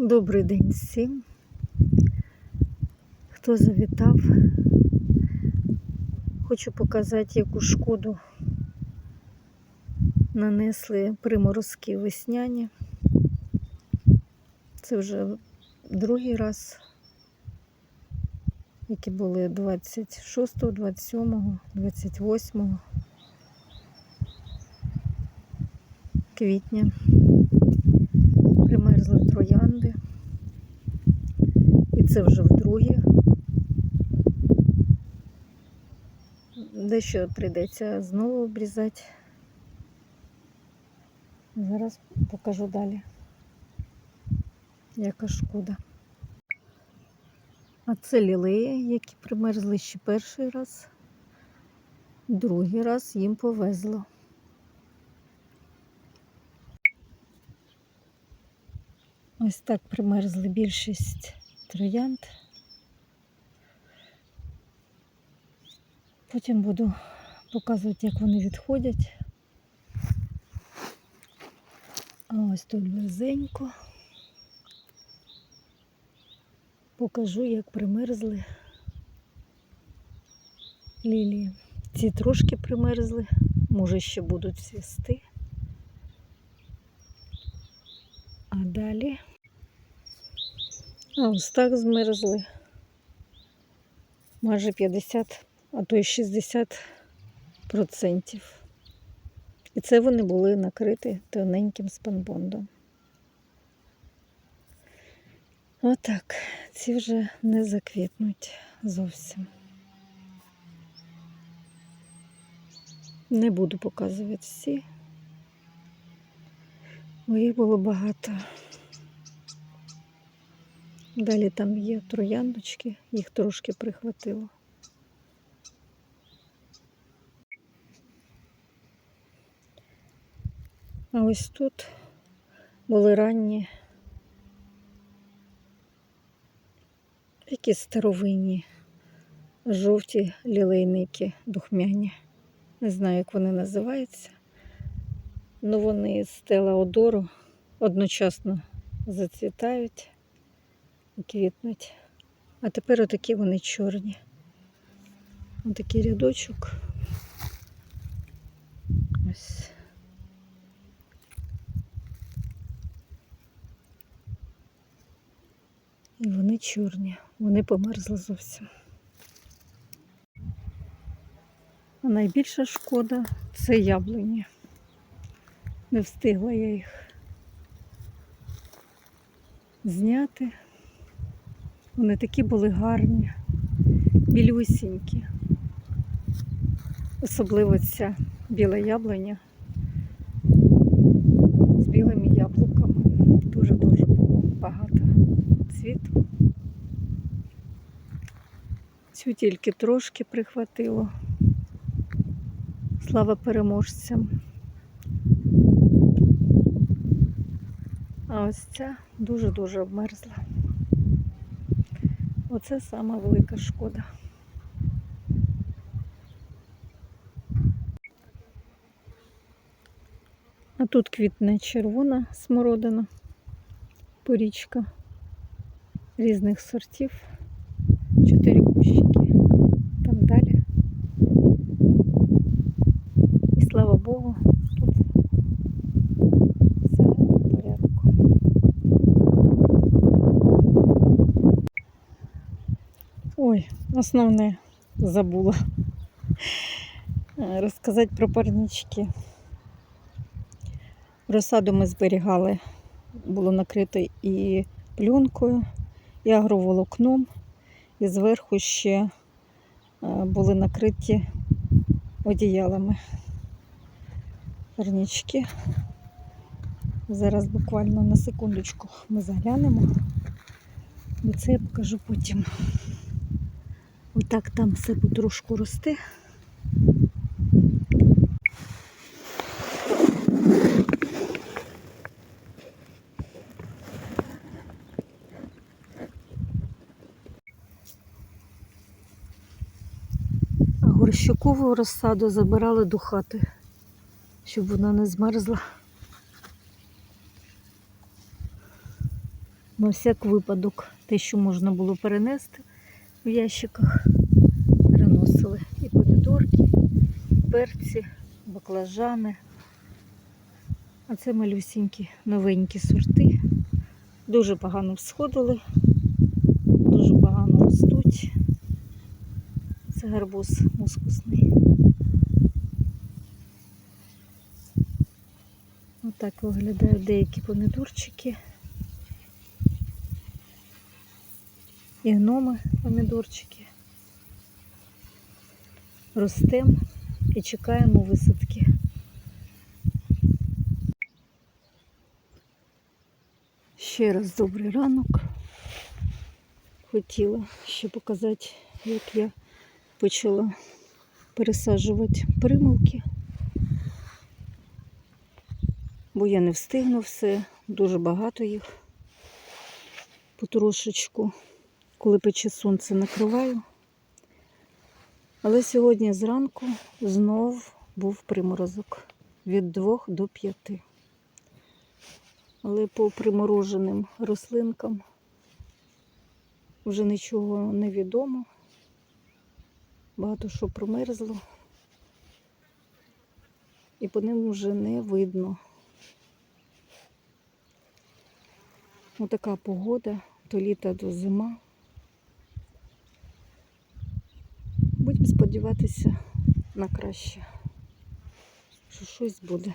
Добрий день всім. Хто завітав? Хочу показати, яку шкоду нанесли приморозки весняні. Це вже другий раз, які були 26, 27, 28 квітня. Примерзли троянди. І це вже вдруге. Дещо прийдеться знову обрізати. Зараз покажу далі, яка шкода. А це лілеї, які примерзли ще перший раз, другий раз їм повезло. Ось так примерзли більшість троянд. Потім буду показувати, як вони відходять. А ось тут близенько. Покажу, як примерзли лілії. Ці трошки примерзли, може ще будуть цвісти. А далі ось так змерзли. Майже 50, а то й 60 процентів. І це вони були накриті тоненьким спанбондом. Отак. Ці вже не заквітнуть зовсім. Не буду показувати всі, бо їх було багато. Далі там є трояндочки, їх трошки прихватило. А ось тут були ранні якісь старовинні жовті лілейники духмяні. Не знаю, як вони називаються. Ну вони з стела одору одночасно зацвітають квітнуть. А тепер отакі вони чорні. Отакий рядочок. Ось. І вони чорні, вони померзли зовсім. А найбільша шкода це яблуні. Не встигла я їх зняти. Вони такі були гарні, білюсінькі. Особливо ця біла яблуня з білими яблуками. Дуже-дуже було багато цвіту. Цю тільки трошки прихватило. Слава переможцям. А ось ця дуже-дуже обмерзла. Оце сама велика шкода. А тут квітне червона смородина, порічка різних сортів. Чотири кущики. Там далі. І слава Богу, тут все в порядку. Ой, основне забула Е, розказати про парнички. Розсаду ми зберігали, було накрито і пленкою, і агроволокном, і зверху ще е, були накриті одіялами. Парнички. Зараз буквально на секундочку ми заглянемо. І це я покажу потім. Отак там все потрошку росте. А горщикову розсаду забирали до хати, щоб вона не змерзла. На всяк випадок, те, що можна було перенести в ящиках, переносили і помідорки, і перці, баклажани. А це малюсінькі новенькі сорти. Дуже погано всходили, дуже погано ростуть. Це гарбуз мускусний. Отак виглядають деякі помідорчики. І гноми помідорчики. Ростемо і чекаємо висадки. Ще раз добрий ранок. Хотіла ще показати, як я почала пересаджувати примулки. Бо я не встигну все, дуже багато їх потрошечку, коли пече сонце накриваю. Але сьогодні зранку знов був приморозок від 2 до 5. Але по примороженим рослинкам вже нічого не відомо. Багато що промерзло. І по ним вже не видно. Отака погода, то літа, то зима. Будемо сподіватися на краще, що щось буде.